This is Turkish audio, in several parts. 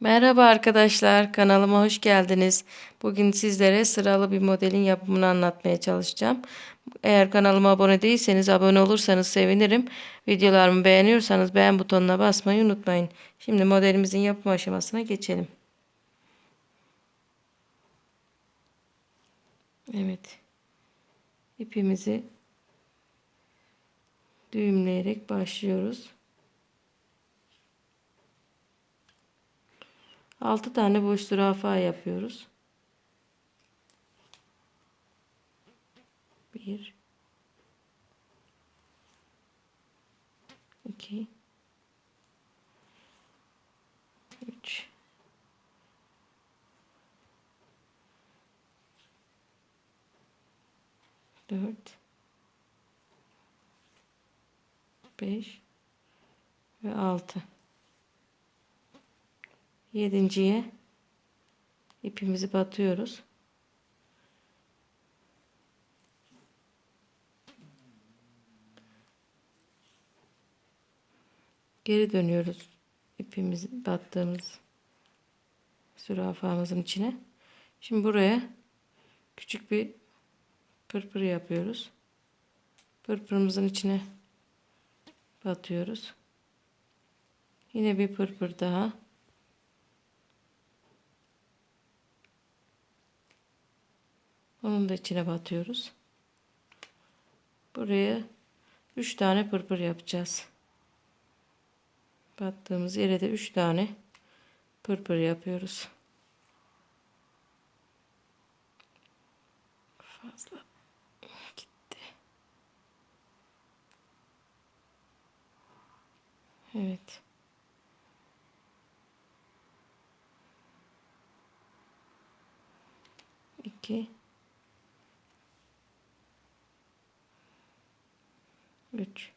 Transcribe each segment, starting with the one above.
Merhaba arkadaşlar, kanalıma hoş geldiniz. Bugün sizlere sıralı bir modelin yapımını anlatmaya çalışacağım. Eğer kanalıma abone değilseniz abone olursanız sevinirim. Videolarımı beğeniyorsanız beğen butonuna basmayı unutmayın. Şimdi modelimizin yapım aşamasına geçelim. Evet. İpimizi düğümleyerek başlıyoruz. 6 tane boş zürafa yapıyoruz. 1 2 3 4 5 ve 6 yedinciye ipimizi batıyoruz. Geri dönüyoruz ipimizi battığımız zürafamızın içine. Şimdi buraya küçük bir pırpır yapıyoruz. Pırpırımızın içine batıyoruz. Yine bir pırpır daha. Onun da içine batıyoruz. Buraya 3 tane pırpır yapacağız. Battığımız yere de 3 tane pırpır yapıyoruz. Fazla gitti. Evet. İki. 3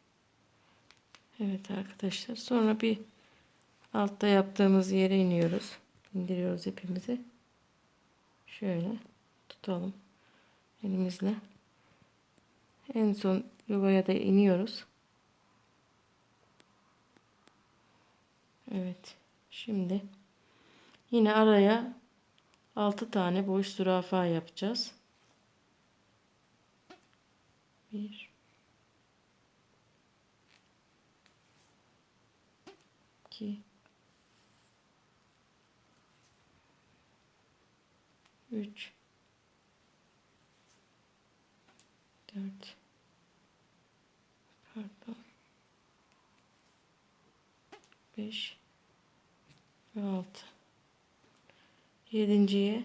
Evet arkadaşlar. Sonra bir altta yaptığımız yere iniyoruz. İndiriyoruz ipimizi. Şöyle tutalım elimizle. En son yuvaya da iniyoruz. Evet. Şimdi yine araya 6 tane boş zürafa yapacağız. 1 2 3 4 pardon. 5 ve 6 yedinciye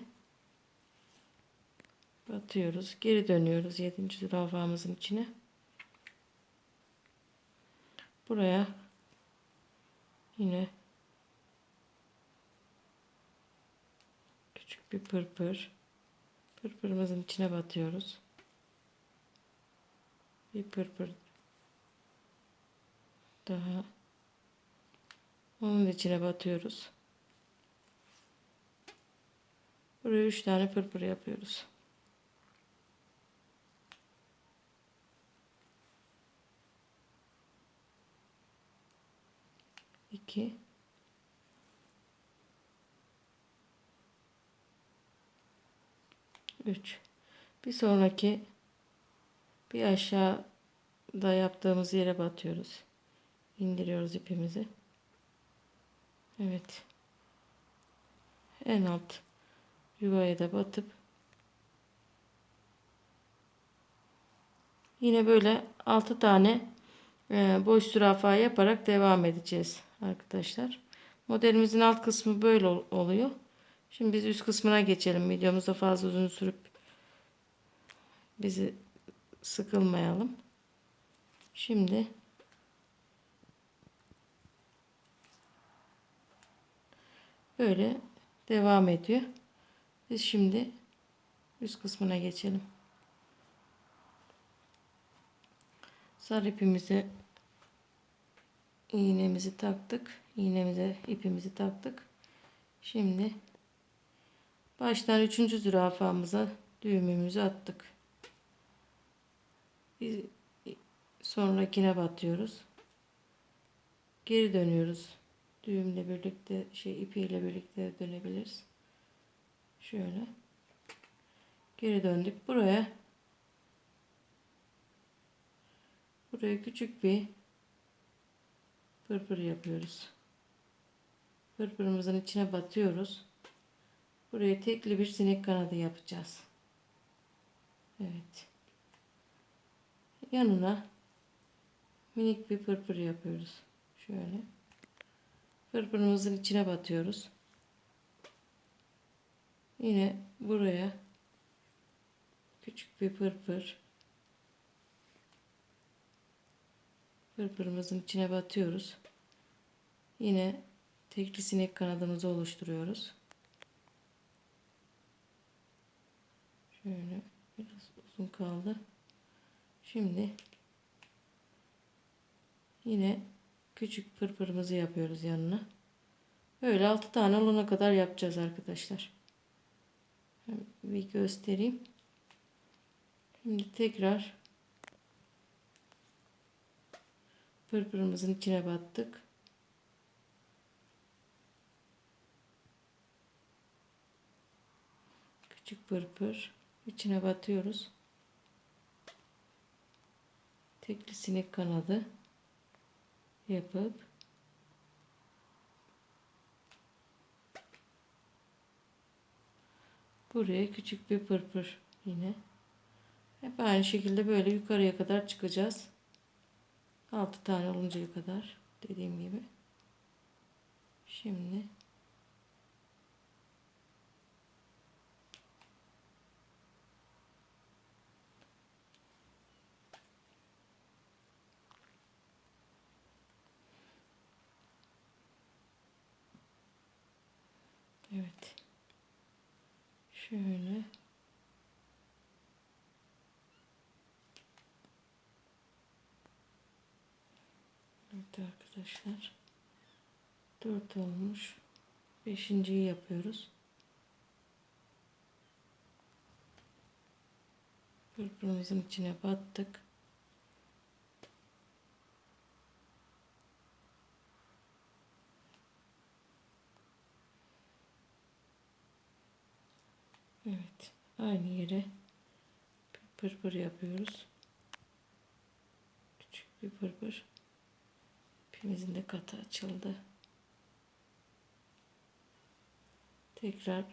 batıyoruz. Geri dönüyoruz yedinci zürafamızın içine. Buraya Yine küçük bir pırpır. Pırpırımızın içine batıyoruz. Bir pırpır daha. Onun içine batıyoruz. Buraya üç tane pırpır yapıyoruz. 2 3 bir sonraki bir aşağıda yaptığımız yere batıyoruz. İndiriyoruz ipimizi. Evet. En alt yuvaya da batıp yine böyle 6 tane boş zürafa yaparak devam edeceğiz arkadaşlar. Modelimizin alt kısmı böyle oluyor. Şimdi biz üst kısmına geçelim. Videomuzda fazla uzun sürüp bizi sıkılmayalım. Şimdi böyle devam ediyor. Biz şimdi üst kısmına geçelim. Sarı ipimizi iğnemizi taktık. İğnemize ipimizi taktık. Şimdi baştan üçüncü zürafamıza düğümümüzü attık. Bir sonrakine batıyoruz. Geri dönüyoruz düğümle birlikte şey ipiyle birlikte dönebiliriz. Şöyle. Geri döndük. Buraya buraya küçük bir pırpır yapıyoruz. Pırpırımızın içine batıyoruz. Buraya tekli bir sinek kanadı yapacağız. Evet. Yanına minik bir pırpır yapıyoruz. Şöyle. Pırpırımızın içine batıyoruz. Yine buraya küçük bir pırpır pırpırımızın içine batıyoruz. Yine tekli sinek kanadımızı oluşturuyoruz. Şöyle biraz uzun kaldı. Şimdi yine küçük pırpırımızı yapıyoruz yanına. Böyle 6 tane olana kadar yapacağız arkadaşlar. Bir göstereyim. Şimdi tekrar pırpırımızın içine battık. Küçük pırpır içine batıyoruz. Tekli sinek kanadı yapıp buraya küçük bir pırpır yine hep aynı şekilde böyle yukarıya kadar çıkacağız 6 tane oluncaya kadar dediğim gibi şimdi Evet. Şöyle. Evet arkadaşlar. Dört olmuş. Beşinciyi yapıyoruz. Pırpırımızın içine battık. Evet. Aynı yere pırpır yapıyoruz. Küçük bir pırpır. İpimizin de katı açıldı. Tekrar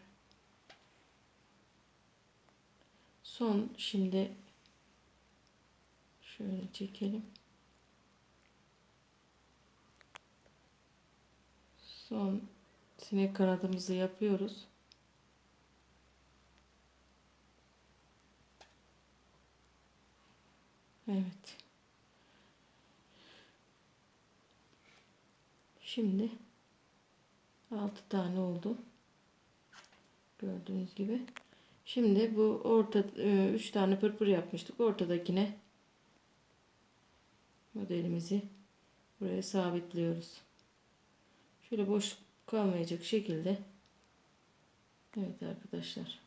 son şimdi şöyle çekelim. Son sinek kanadımızı yapıyoruz. Evet. Şimdi 6 tane oldu. Gördüğünüz gibi. Şimdi bu orta 3 tane pırpır yapmıştık. Ortadakine modelimizi buraya sabitliyoruz. Şöyle boş kalmayacak şekilde. Evet arkadaşlar.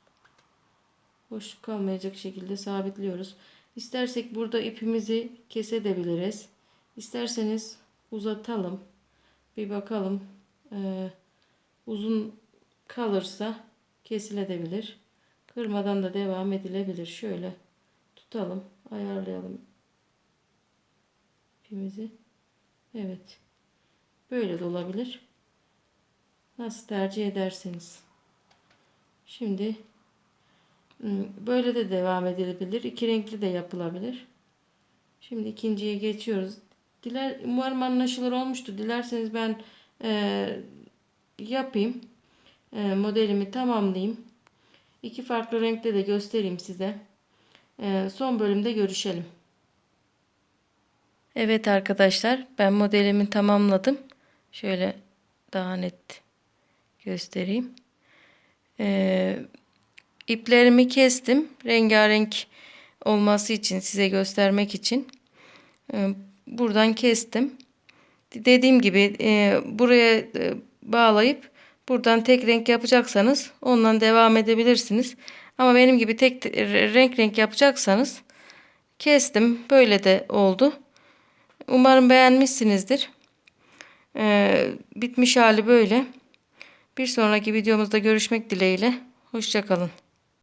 Boşluk kalmayacak şekilde sabitliyoruz. İstersek burada ipimizi kesebiliriz. İsterseniz uzatalım. Bir bakalım. Ee, uzun kalırsa kesilebilir. Kırmadan da devam edilebilir. Şöyle tutalım. Ayarlayalım ipimizi. Evet. Böyle de olabilir. Nasıl tercih ederseniz. Şimdi Hmm, böyle de devam edilebilir. İki renkli de yapılabilir. Şimdi ikinciye geçiyoruz. Diler, umarım anlaşılır olmuştur. Dilerseniz ben e, yapayım. E, modelimi tamamlayayım. İki farklı renkte de göstereyim size. E, son bölümde görüşelim. Evet arkadaşlar ben modelimi tamamladım. Şöyle daha net göstereyim. Eee İplerimi kestim. Rengarenk olması için size göstermek için. Ee, buradan kestim. Dediğim gibi e, buraya e, bağlayıp buradan tek renk yapacaksanız ondan devam edebilirsiniz. Ama benim gibi tek renk renk yapacaksanız kestim. Böyle de oldu. Umarım beğenmişsinizdir. Ee, bitmiş hali böyle. Bir sonraki videomuzda görüşmek dileğiyle. Hoşçakalın.